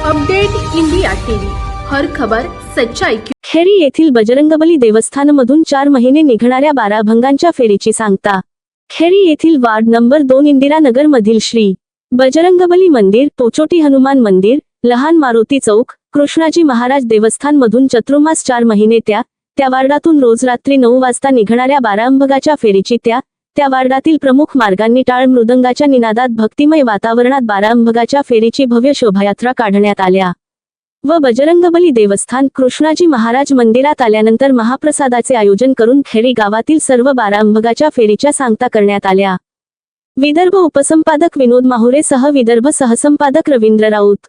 Update India TV. हर खबर सच्चाई की खेरी येथील बजरंगबली देवस्थानमधून चार महिने निघणाऱ्या बारा अभंगांच्या फेरीची सांगता. खेरी येथील वार्ड नंबर दोन इंदिरानगर मधील श्री बजरंगबली मंदिर पोचोटी हनुमान मंदिर लहान मारुती चौक कृष्णाजी महाराज देवस्थान मधून चतुर्मास चार महिने त्या त्या वार्डातून रोज रात्री नऊ वाजता निघणाऱ्या बारा अंबगाच्या फेरीची त्या त्या वार्डातील प्रमुख मार्गांनी टाळ मृदंगाच्या निनादात भक्तिमय वातावरणात बारांभगाच्या फेरीची भव्य शोभायात्रा काढण्यात आल्या. व बजरंगबली देवस्थान कृष्णाजी महाराज मंदिरात आल्यानंतर महाप्रसादाचे आयोजन करून खेरी गावातील सर्व बारांभगाच्या फेरीच्या सांगता करण्यात आल्या. विदर्भ उपसंपादक विनोद माहुरे सह विदर्भ सहसंपादक रवींद्र राऊत.